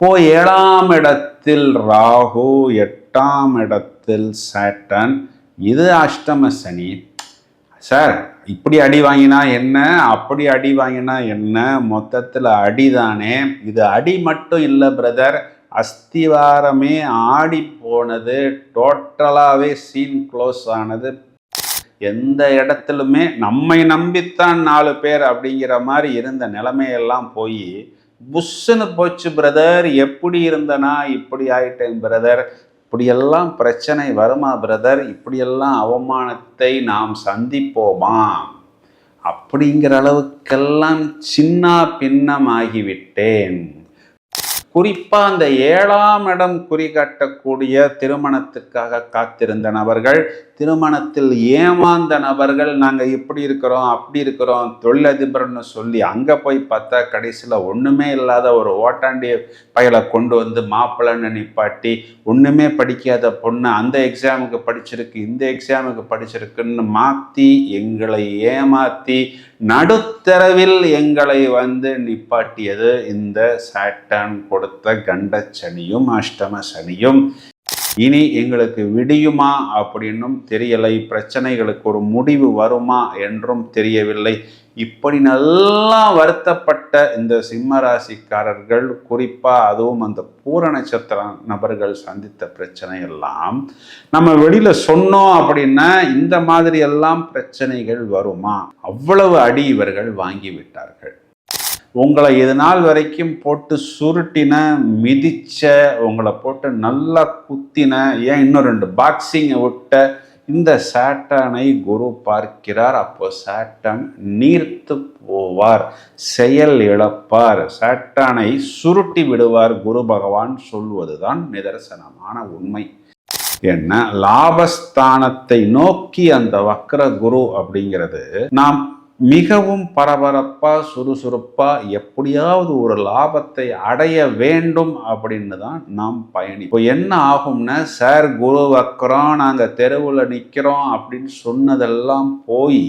இப்போ ஏழாம் இடத்தில் ராகு எட்டாம் இடத்தில் சேட்டன். இது அஷ்டம சனி. சார் இப்படி அடி வாங்கினா என்ன? அப்படி அடி வாங்கினா என்ன? மொத்தத்தில் அடிதானே. இது அடி மட்டும் இல்லை பிரதர் அஸ்திவாரமே ஆடி போனது. டோட்டலாகவே சீன் க்ளோஸ் ஆனது. எந்த இடத்துலுமே நம்மை நம்பித்தான் நாலு பேர் அப்படிங்கிற மாதிரி இருந்த நிலைமையெல்லாம் போய் புஷ்ஷுன்னு போச்சு பிரதர் எப்படி இருந்தனா இப்படி ஆயிட்டேன் பிரதர் இப்படியெல்லாம் பிரச்சனை வருமா பிரதர் இப்படியெல்லாம் அவமானத்தை நாம் சந்திப்போமா? அப்படிங்கிற அளவுக்கெல்லாம் சின்ன பின்னமாகிவிட்டேன். குறிப்பா அந்த ஏழாம் இடம் குறிகாட்டக்கூடிய திருமணத்துக்காக காத்திருந்த நபர்கள் திருமணத்தில் ஏமாந்த நபர்கள் நாங்கள் இப்படி இருக்கிறோம் அப்படி இருக்கிறோம் தொழிலதிபர்னு சொல்லி அங்கே போய் பார்த்தா கடைசியில் ஒன்றுமே இல்லாத ஒரு ஓட்டாண்டி பயலை கொண்டு வந்து மாப்பிள்ளைன்னு நிப்பாட்டி ஒன்றுமே படிக்காத பொண்ணு அந்த எக்ஸாமுக்கு படிச்சிருக்கு இந்த எக்ஸாமுக்கு படிச்சிருக்குன்னு மாற்றி எங்களை ஏமாற்றி நடுத்தரவில் எங்களை வந்து நிப்பாட்டியது. இந்த சாட்டன் கொடுத்த கண்ட சனியும் அஷ்டம சனியும். இனி எங்களுக்கு விடியுமா அப்படின்னும் தெரியலை. பிரச்சனைகளுக்கு ஒரு முடிவு வருமா என்றும் தெரியவில்லை. இப்படி நல்லா வருத்தப்பட்ட இந்த சிம்ம ராசிக்காரர்கள் குறிப்பாக அதுவும் அந்த பூர நட்சத்திர நபர்கள் சந்தித்த பிரச்சனை எல்லாம் நம்ம வெளியில் சொன்னோம் அப்படின்னா இந்த மாதிரி எல்லாம் பிரச்சனைகள் வருமா? அவ்வளவு அடி இவர்கள் வாங்கி விட்டார்கள் உங்களை இது நாள் வரைக்கும் போட்டு சுருட்டின மிதிச்ச உங்களை போட்டு நல்லா குத்தின ஏன் இன்னும் ரெண்டு பாக்ஸிங்கை விட்ட இந்த சேட்டனை குரு பார்க்கிறார். அப்போ சேட்டன் நீர்த்து போவார் செயல் இழப்பார் சாட்டானை சுருட்டி விடுவார் குரு பகவான் சொல்வதுதான் நிதர்சனமான உண்மை. என்ன? லாபஸ்தானத்தை நோக்கி அந்த வக்ர குரு அப்படிங்கிறது நாம் மிகவும் பரபரப்பாக சுறுசுறுப்பாக எப்படியாவது ஒரு லாபத்தை அடைய வேண்டும் அப்படின்னு தான் நாம் பயணி. இப்போ என்ன ஆகும்னா சார் குரு வைக்கிறோம் நாங்கள் தெருவில் நிற்கிறோம் அப்படின்னு சொன்னதெல்லாம் போய்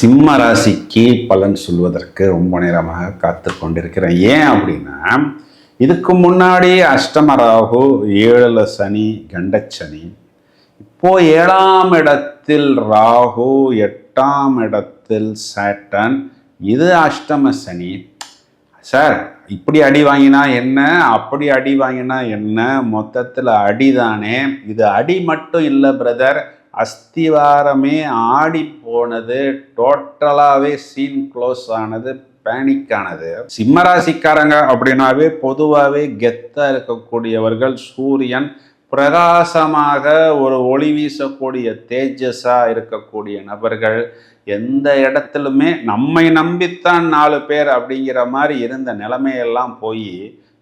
சிம்ம ராசிக்கு பலன் சொல்வதற்கு ரொம்ப நேரமாக காத்து கொண்டிருக்கிறேன். ஏன் அப்படின்னா இதுக்கு முன்னாடி அஷ்டம ராகு ஏழில் சனி கண்டச்சனி. இப்போ ஏழாம் இடத்தில் ராகு எட்டாம் இடத்தில் சேட்டன். இது அஷ்டம சனி. சார் இப்படி அடி வாங்கினா என்ன? அப்படி அடி வாங்கினா என்ன? மொத்தத்தில் அடிதானே. இது அடி மட்டும் இல்லை பிரதர் அஸ்திவாரமே ஆடி போனது. டோட்டலாகவே சீன் க்ளோஸ் ஆனது. பேனிக் ஆனது சிம்மராசிக்காரங்க அப்படின்னாவே பொதுவாகவே கெத்தா இருக்கக்கூடியவர்கள் சூரியன். பிரகாசமாக ஒரு ஒளி வீசக்கூடிய தேஜஸாக இருக்கக்கூடிய நபர்கள். எந்த இடத்துலுமே நம்மை நம்பித்தான் நாலு பேர் அப்படிங்கிற மாதிரி இருந்த நிலைமையெல்லாம் போய்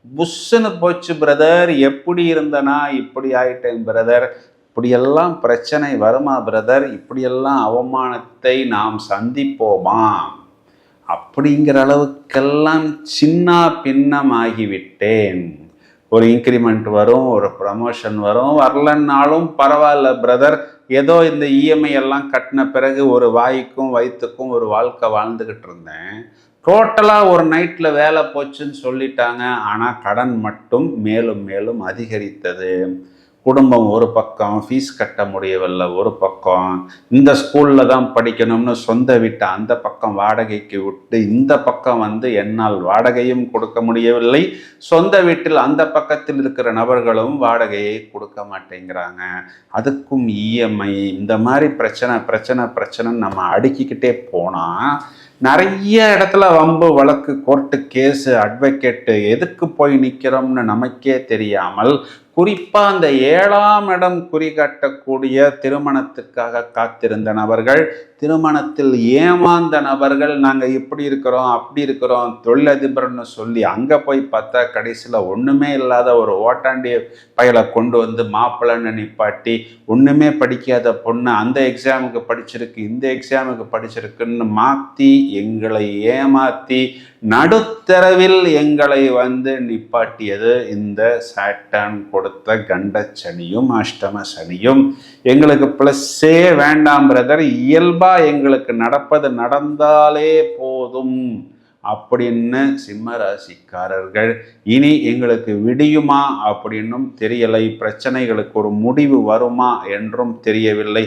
புஷ்ஷுன்னு போச்சு பிரதர். எப்படி இருந்தனா? இப்படி ஆயிட்டேன் பிரதர். இப்படியெல்லாம் பிரச்சனை வருமா பிரதர்? இப்படியெல்லாம் அவமானத்தை நாம் சந்திப்போமா? அப்படிங்கிற அளவுக்கெல்லாம் சின்ன பின்னமாகிவிட்டேன். ஒரு இன்க்ரிமெண்ட் வரும் ஒரு ப்ரமோஷன் வரும் வரலன்னாலும் பரவாயில்ல பிரதர் ஏதோ இந்த இஎம்ஐ எல்லாம் கட்டின பிறகு ஒரு வாய்க்கும் வயிற்றுக்கும் ஒரு வாழ்க்கை வாழ்ந்துக்கிட்டு இருந்தேன். டோட்டலாக ஒரு நைட்டில் வேலை போச்சுன்னு சொல்லிட்டாங்க. ஆனால் கடன் மட்டும் மேலும் மேலும் அதிகரித்தது. குடும்பம் ஒரு பக்கம் ஃபீஸ் கட்ட முடியவில்லை ஒரு பக்கம். இந்த ஸ்கூலில் தான் படிக்கணும்னு சொந்த வீட்டை அந்த பக்கம் வாடகைக்கு விட்டு இந்த பக்கம் வந்து என்னால் வாடகையும் கொடுக்க முடியவில்லை. சொந்த வீட்டில் அந்த பக்கத்தில் இருக்கிற நபர்களும் வாடகையை கொடுக்க மாட்டேங்கிறாங்க. அதுக்கும் இஎம்ஐ இந்த மாதிரி பிரச்சனை பிரச்சனை பிரச்சனைன்னு நம்ம அடுக்கிக்கிட்டே போனால் நிறைய இடத்துல வம்பு வழக்கு கோர்ட்டு கேஸு அட்வொகேட்டு எதுக்கு போய் நிற்கிறோம்னு நமக்கே தெரியாமல் குறிப்பாக அந்த ஏழாம் இடம் குறிகாட்டக்கூடிய திருமணத்துக்காக காத்திருந்த நபர்கள் திருமணத்தில் ஏமாந்த நபர்கள் நாங்கள் இப்படி இருக்கிறோம் அப்படி இருக்கிறோம் தொழிலதிபர்னு சொல்லி அங்கே போய் பார்த்தா கடைசியில் ஒன்றுமே இல்லாத ஒரு ஓட்டாண்டி பயலை கொண்டு வந்து மாப்பிள்ளைன்னு நிப்பாட்டி ஒன்றுமே படிக்காத பொண்ணு அந்த எக்ஸாமுக்கு படிச்சிருக்கு இந்த எக்ஸாமுக்கு படிச்சிருக்குன்னு மாற்றி எங்களை ஏமாத்தி நடுத்தரவில் எங்களை வந்து நிப்பாட்டியது இந்த சாட்டன் கொடுத்த கண்ட சனியும் அஷ்டம சனியும் எங்களுக்கு ப்ளஸ்ஸே வேண்டாம் பிரதர் இயல்பா எங்களுக்கு நடப்பது நடந்தாலே போதும். அப்படின்னு சிம்ம ராசிக்காரர்கள் இனி எங்களுக்கு விடியுமா அப்படின்னும் தெரியலை. பிரச்சனைகளுக்கு ஒரு முடிவு வருமா என்றும் தெரியவில்லை.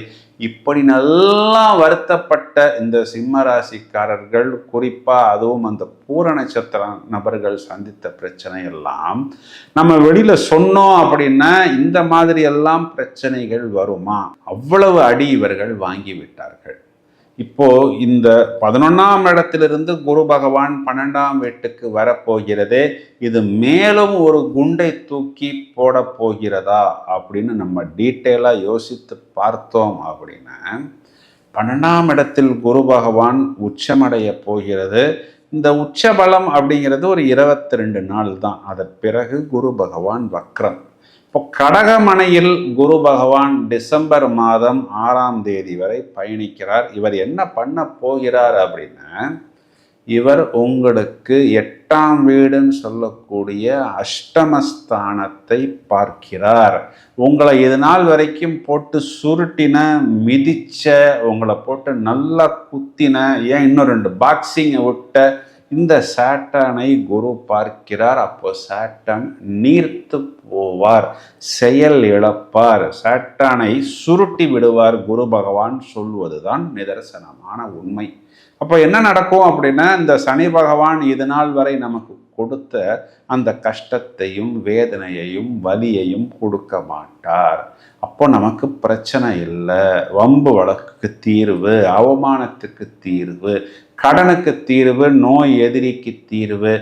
இப்படி நல்லா வருத்தப்பட்ட இந்த சிம்ம ராசிக்காரர்கள் குறிப்பாக அதுவும் அந்த பூர நட்சத்திர நபர்கள் சந்தித்த பிரச்சனை எல்லாம் நம்ம வெளியில் சொன்னோம் அப்படின்னா இந்த மாதிரி எல்லாம் பிரச்சனைகள் வருமா? அவ்வளவு அடி இவர்கள் வாங்கி இப்போது இந்த பதினொன்றாம் இடத்திலிருந்து குரு பகவான் பன்னெண்டாம் வீட்டுக்கு வரப்போகிறதே இது மேலும் ஒரு குண்டை தூக்கி போட போகிறதா அப்படின்னு நம்ம டீட்டெயிலாக யோசித்து பார்த்தோம் அப்படின்னா பன்னெண்டாம் இடத்தில் குரு பகவான் உச்சமடைய போகிறது. இந்த உச்சபலம் அப்படிங்கிறது ஒரு இருபத்தி ரெண்டு நாள் தான். அதன் பிறகு குரு பகவான் வக்ரம். இப்போ கடகமனையில் குரு பகவான் டிசம்பர் மாதம் ஆறாம் தேதி வரை பயணிக்கிறார். இவர் என்ன பண்ண போகிறார் அப்படின்னா இவர் உங்களுக்கு எட்டாம் வீடுன்னு சொல்லக்கூடிய அஷ்டமஸ்தானத்தை பார்க்கிறார். உங்களை இது நாள் வரைக்கும் போட்டு சுருட்டின மிதிச்ச உங்களை போட்டு நல்லா குத்தின ஏன் இன்னும் ரெண்டு பாக்ஸிங்கை விட்ட இந்த சாட்டனை குரு பார்க்கிறார். அப்போ சாட்டன் நீர்த்து போவார் செயல் இழப்பார். சாட்டானை சுருட்டி விடுவார் குரு பகவான் சொல்வதுதான் நிதர்சனமான உண்மை. அப்போ என்ன நடக்கும் அப்படின்னா இந்த சனி பகவான் இது நாள் வரை நமக்கு கொடுத்த அந்த கஷ்டத்தையும் வேதனையையும் வலியையும் கொடுக்க மாட்டார். அப்போ நமக்கு பிரச்சனை இல்லை. வம்பு வழக்குக்கு தீர்வு அவமானத்துக்கு தீர்வு கடனுக்கு தீர்வு நோய் எதிரிக்கு தீர்வு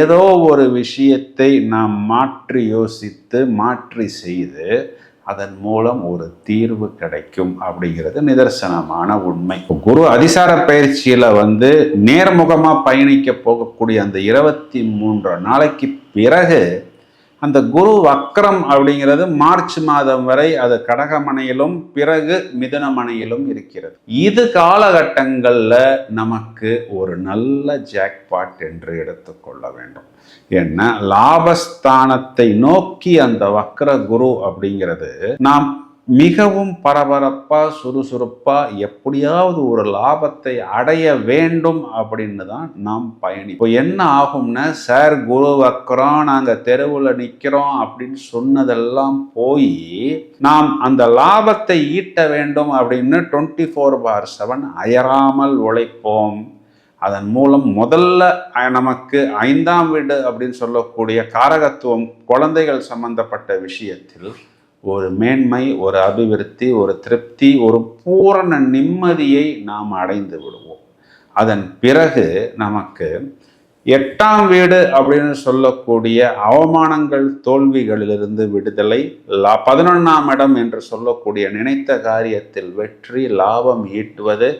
ஏதோ ஒரு விஷயத்தை நாம் மாற்றி யோசித்து மாற்றி செய்து அதன் மூலம் ஒரு தீர்வு கிடைக்கும் அப்படிங்கிறது நிதர்சனமான உண்மை. குரு அதிசார பயிற்சியில வந்து நேர்முகமா பயணிக்க போகக்கூடிய அந்த இருபத்தி மூன்று நாளைக்கு பிறகு அந்த குரு வக்ரம் அப்படிங்கிறது மார்ச் மாதம் வரை அது கடகமனையிலும் பிறகு மிதனமனையிலும் இருக்கிறது. இது காலகட்டங்களில் நமக்கு ஒரு நல்ல ஜாக்பாட் என்று எடுத்துக்கொள்ள வேண்டும். ஏன்னா லாபஸ்தானத்தை நோக்கி அந்த வக்ர குரு அப்படிங்கிறது நாம் மிகவும் பரபரப்பா சுறுசுறுப்பா எப்படியாவது ஒரு லாபத்தை அடைய வேண்டும் அப்படின்னு தான் நாம் பயணி. இப்போ என்ன ஆகும்னா சார் குரு வக்கிறோம் நாங்கள் தெருவில் நிற்கிறோம் அப்படின்னு சொன்னதெல்லாம் போய் நாம் அந்த லாபத்தை ஈட்ட வேண்டும் அப்படின்னு டுவெண்ட்டி ஃபோர் பார் செவன் அயராமல் உழைப்போம். அதன் மூலம் முதல்ல நமக்கு ஐந்தாம் வீடு அப்படின்னு சொல்லக்கூடிய காரகத்துவம் குழந்தைகள் சம்பந்தப்பட்ட விஷயத்தில் ஒரு மேன்மை ஒரு அபிவிருத்தி ஒரு திருப்தி ஒரு பூரண நிம்மதியை நாம் அடைந்து விடுவோம். அதன் பிறகு நமக்கு எட்டாம் வீடு அப்படின்னு சொல்லக்கூடிய அவமானங்கள் தோல்விகளிலிருந்து விடுதலை பதினொன்றாம் இடம் என்று சொல்லக்கூடிய நினைத்த காரியத்தில் வெற்றி லாபம் ஈட்டுவது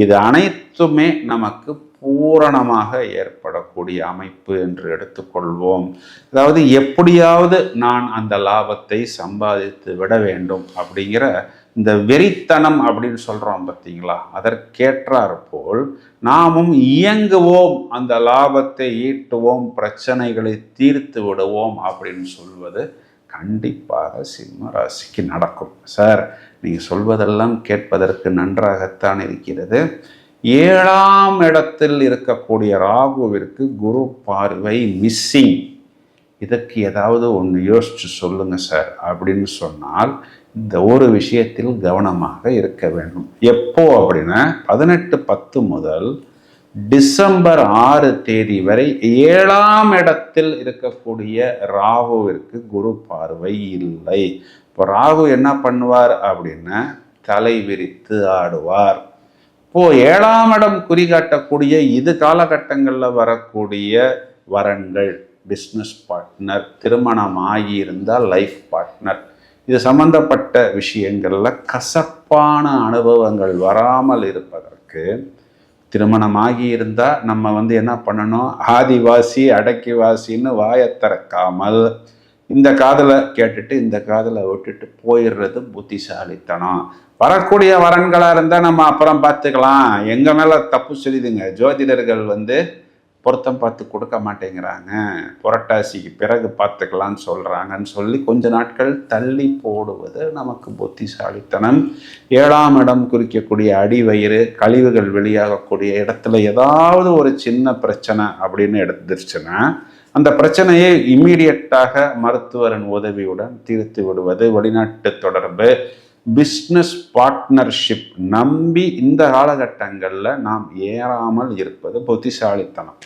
இது அனைத்துமே நமக்கு பூரணமாக ஏற்படக்கூடிய அமைப்பு என்று எடுத்துக்கொள்வோம். அதாவது எப்படியாவது நான் அந்த லாபத்தை சம்பாதித்து விட வேண்டும் அப்படிங்கிற இந்த வெறித்தனம் அப்படின்னு சொல்கிறோம் பார்த்தீங்களா? அதற்கேற்றார் போல் நாமும் இயங்குவோம். அந்த லாபத்தை ஈட்டுவோம். பிரச்சனைகளை தீர்த்து விடுவோம் அப்படின்னு சொல்வது கண்டிப்பாக சிம்ம ராசிக்கு நடக்கும். சார் நீங்கள் சொல்வதெல்லாம் கேட்பதற்கு நன்றாகத்தான் இருக்கிறது. ஏழாம் இடத்தில் இருக்கக்கூடிய ராகுவிற்கு குரு பார்வை மிஸ்ஸிங் இதற்கு ஏதாவது ஒன்று யோசிச்சு சொல்லுங்கள் சார் அப்படின்னு சொன்னால் இந்த ஒரு விஷயத்தில் கவனமாக இருக்க வேண்டும். எப்போ அப்படின்னா பதினெட்டு பத்து முதல் டிசம்பர் ஆறு தேதி வரை ஏழாம் இடத்தில் இருக்கக்கூடிய ராகுவிற்கு குரு பார்வை இல்லை. இப்போ ராகு என்ன பண்ணுவார் அப்படின்னா தலை விரித்து ஆடுவார். இப்போ ஏழாம் இடம் குறிகாட்டக்கூடிய இது காலகட்டங்களில் வரக்கூடிய வரன்கள் பிஸ்னஸ் பார்ட்னர் திருமணம் ஆகியிருந்தால் லைஃப் பார்ட்னர் இது சம்பந்தப்பட்ட விஷயங்களில் கசப்பான அனுபவங்கள் வராமல் இருப்பதற்கு திருமணம் ஆகி இருந்தால் நம்ம வந்து என்ன பண்ணணும்? ஆதிவாசி அடக்கிவாசின்னு வாயை திறக்காமல் இந்த காதலை கேட்டுட்டு இந்த காதலை விட்டுட்டு போயிடுறது புத்திசாலித்தனம். வரக்கூடிய வரன்களாக இருந்தால் நம்ம அப்புறம் பார்த்துக்கலாம். எங்கள் மேலே தப்பு சொல்லிதுங்க ஜோதிடர்கள் வந்து பொருத்தம் பார்த்து கொடுக்க மாட்டேங்கிறாங்க. புரட்டாசிக்கு பிறகு பார்த்துக்கலாம்னு சொல்கிறாங்கன்னு சொல்லி கொஞ்ச நாட்கள் தள்ளி போடுவது நமக்கு புத்திசாலித்தனம். ஏழாம் இடம் குறிக்கக்கூடிய அடிவயிறு கழிவுகள் வெளியாகக்கூடிய இடத்துல ஏதாவது ஒரு சின்ன பிரச்சனை அப்படின்னு எடுத்துருச்சுன்னா அந்த பிரச்சனையை இம்மீடியட்டாக மருத்துவரின் உதவியுடன் தீர்த்து விடுவது வெளிநாட்டு தொடர்பு. பிஸ்னஸ் பார்ட்னர்ஷிப் நம்பி இந்த காலகட்டங்களில் நாம் ஏறாமல் இருப்பது புத்திசாலித்தனம்.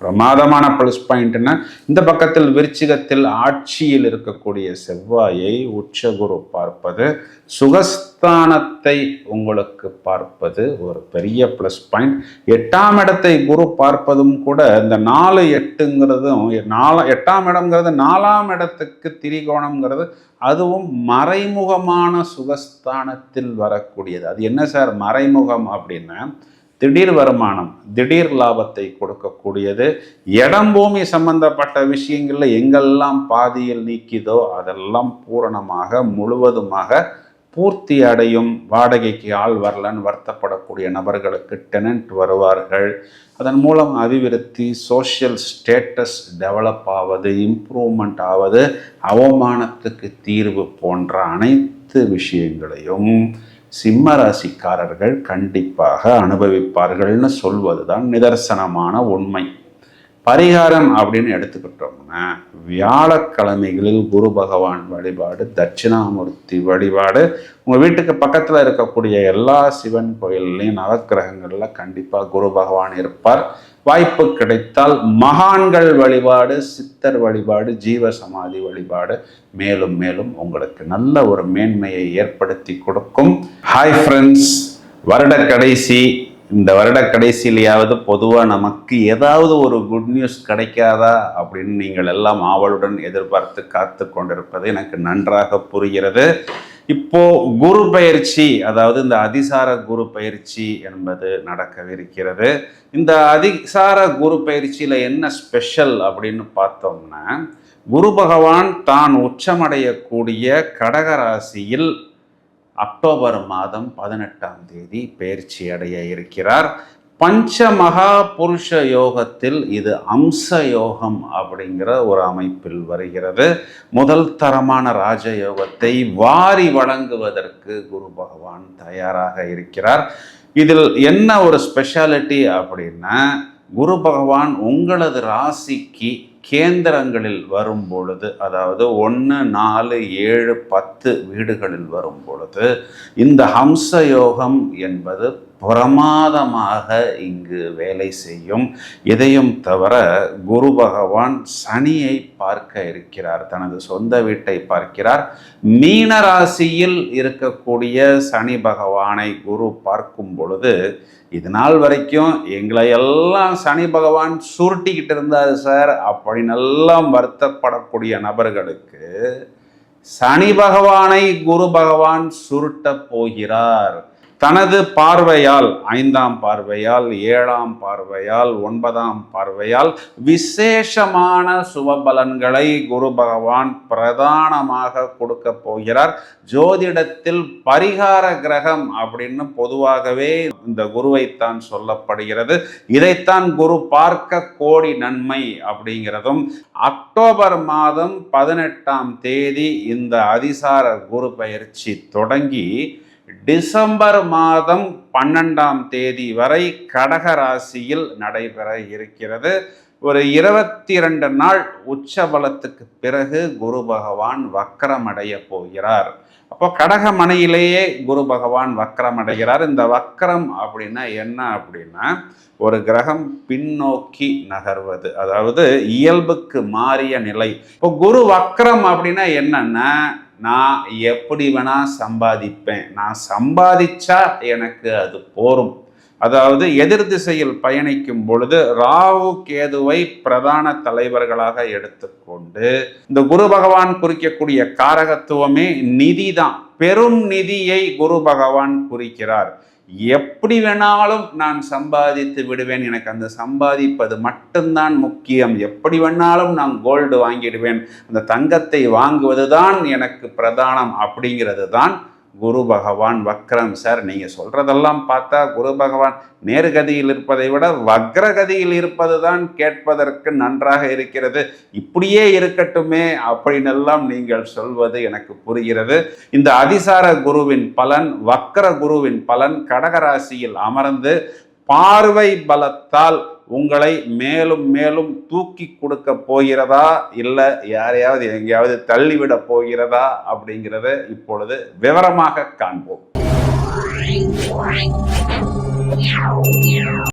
பிரமாதமான ப்ளஸ் பாயிண்ட்னா இந்த பக்கத்தில் விருச்சிகத்தில் ஆட்சியில் இருக்கக்கூடிய செவ்வாயை உச்சகுரு பார்ப்பது சுகஸ்தானத்தை உங்களுக்கு பார்ப்பது ஒரு பெரிய ப்ளஸ் பாயிண்ட் எட்டாம் இடத்தை குரு பார்ப்பதும் கூட இந்த நாலு எட்டுங்கிறதும் நாலு எட்டாம் இடம்ங்கிறது நாலாம் இடத்துக்கு திரிகோணம்ங்கிறது அதுவும் மறைமுகமான சுகஸ்தானத்தில் வரக்கூடியது. அது என்ன சார் மறைமுகம் அப்படின்னா திடீர் வருமானம் திடீர் லாபத்தை கொடுக்கக்கூடியது. இடம் பூமி சம்பந்தப்பட்ட விஷயங்களில் எங்கெல்லாம் பாதியில் நீக்கிதோ அதெல்லாம் பூரணமாக முழுவதுமாக பூர்த்தி அடையும். வாடகைக்கு ஆள் வரலன்னு வருத்தப்படக்கூடிய நபர்களுக்கு டெனன்ட் வருவார்கள். அதன் மூலம் அபிவிருத்தி சோஷியல் ஸ்டேட்டஸ் டெவலப் ஆவது இம்ப்ரூவ்மெண்ட் ஆவது அவமானத்துக்கு தீர்வு போன்ற அனைத்து விஷயங்களையும் சிம்ம ராசிக்காரர்கள் கண்டிப்பாக அனுபவிப்பார்கள்னு சொல்வதுதான் நிதர்சனமான உண்மை. பரிகாரம் அப்படின்னு எடுத்துக்கிட்டோம்னா வியாழக்கிழமைகளில் குரு பகவான் வழிபாடு தட்சிணாமூர்த்தி வழிபாடு உங்கள் வீட்டுக்கு பக்கத்தில் இருக்கக்கூடிய எல்லா சிவன் கோயில்லையும் நவக்கிரகங்களில் கண்டிப்பாக குரு பகவான் இருப்பார். வாய்ப்பு கிடைத்தால் மகான்கள் வழிபாடு சித்தர் வழிபாடு ஜீவ சமாதி வழிபாடு மேலும் மேலும் உங்களுக்கு நல்ல ஒரு மேன்மையை ஏற்படுத்தி கொடுக்கும். ஹாய் ஃப்ரெண்ட்ஸ் வருட கடைசி இந்த வருட கடைசியிலையாவது பொதுவாக நமக்கு ஏதாவது ஒரு குட் நியூஸ் கிடைக்காதா அப்படின்னு நீங்கள் எல்லாம் ஆவலுடன் எதிர்பார்த்து காத்து கொண்டிருப்பது எனக்கு நன்றாக புரிகிறது. இப்போ குரு பயிற்சி அதாவது இந்த அதிசார குரு பயிற்சி என்பது நடக்கவிருக்கிறது. இந்த அதிசார குரு பயிற்சியில் என்ன ஸ்பெஷல் அப்படின்னு பார்த்தோம்னா குரு பகவான் தான் உச்சமடையக்கூடிய கடகராசியில் அக்டோபர் மாதம் பதினெட்டாம் தேதி பயிற்சி அடைய இருக்கிறார். பஞ்ச மகா புருஷ யோகத்தில் இது அம்ச யோகம் அப்படிங்கிற ஒரு அமைப்பில் வருகிறது. முதல் தரமான ராஜயோகத்தை வாரி வழங்குவதற்கு குரு பகவான் தயாராக இருக்கிறார். இதில் என்ன ஒரு ஸ்பெஷாலிட்டி அப்படின்னா குரு பகவான் உங்களது ராசிக்கு கேந்திரங்களில் வரும் பொழுது அதாவது ஒன்று நாலு ஏழு பத்து வீடுகளில் வரும் பொழுது இந்த ஹம்ச யோகம் என்பது பிரமாதமாக இங்கு வேலை செய்யும். இதையும் தவிர குரு பகவான் சனியை பார்க்க இருக்கிறார். தனது சொந்த வீட்டை பார்க்கிறார். மீன ராசியில் இருக்கக்கூடிய சனி பகவானை குரு பார்க்கும் பொழுது இது நாள் வரைக்கும் எங்களை எல்லாம் சனி பகவான் சுருட்டிக்கிட்டு இருந்தார் சார் அப்படின்னு எல்லாம் வருத்தப்படக்கூடிய நபர்களுக்கு சனி பகவானை குரு பகவான் சுருட்ட போகிறார். தனது பார்வையால் ஐந்தாம் பார்வையால் ஏழாம் பார்வையால் ஒன்பதாம் பார்வையால் விசேஷமான சுபபலன்களை குரு பகவான் பிரதானமாக கொடுக்க போகிறார். ஜோதிடத்தில் பரிகார கிரகம் அப்படின்னு பொதுவாகவே இந்த குருவைத்தான் சொல்லப்படுகிறது. இதைத்தான் குரு பார்க்க கோடி நன்மை அப்படிங்கிறதும் அக்டோபர் மாதம் பதினெட்டாம் தேதி இந்த அதிசார குரு பயிற்சி தொடங்கி டிசம்பர் மாதம் பன்னெண்டாம் தேதி வரை கடக ராசியில் நடைபெற இருக்கிறது. ஒரு இருபத்தி ரெண்டு நாள் உச்ச பலத்துக்கு பிறகு குரு பகவான் வக்கரமடைய போகிறார். அப்போ கடகமனையிலேயே குரு பகவான் வக்கரம் அடைகிறார் இந்த வக்கரம் அப்படின்னா என்ன அப்படின்னா ஒரு கிரகம் பின்னோக்கி நகர்வது. அதாவது இயல்புக்கு மாறிய நிலை. இப்போ குரு வக்கரம் அப்படின்னா என்னன்னா நான் எப்படி வேணா சம்பாதிப்பேன். நான் சம்பாதிச்சா எனக்கு அது போரும். அதாவது எதிர் திசையில் பயணிக்கும் பொழுது ராகு கேதுவை பிரதான தலைவர்களாக எடுத்துக்கொண்டு இந்த குரு பகவான் குறிக்கக்கூடிய காரகத்துவமே நிதி தான் பெரும் நிதியை குரு பகவான் குறிக்கிறார். எப்படி வேணாலும் நான் சம்பாதித்து விடுவேன். எனக்கு அந்த சம்பாதிப்பது மட்டும்தான் முக்கியம். எப்படி வேணாலும் நான் கோல்டு வாங்கிடுவேன். அந்த தங்கத்தை வாங்குவது தான் எனக்கு பிரதானம் அப்படிங்கிறது தான் குரு பகவான் வக்ரம் சார். நீங்கள் சொல்கிறதெல்லாம் பார்த்தா குரு பகவான் நேர்கதியில் இருப்பதை விட வக்ரகதியில் இருப்பது தான் கேட்பதற்கு நன்றாக இருக்கிறது. இப்படியே இருக்கட்டுமே அப்படின்னெல்லாம் நீங்கள் சொல்வது எனக்கு புரிகிறது. இந்த அதிசார குருவின் பலன் வக்ர குருவின் பலன் கடகராசியில் அமர்ந்து பார்வை பலத்தால் உங்களை மேலும் மேலும் தூக்கி கொடுக்க போகிறதா இல்லை யாரையாவது எங்கேயாவது தள்ளிவிட போகிறதா அப்படிங்கிறத இப்பொழுது விவரமாக காண்போம்.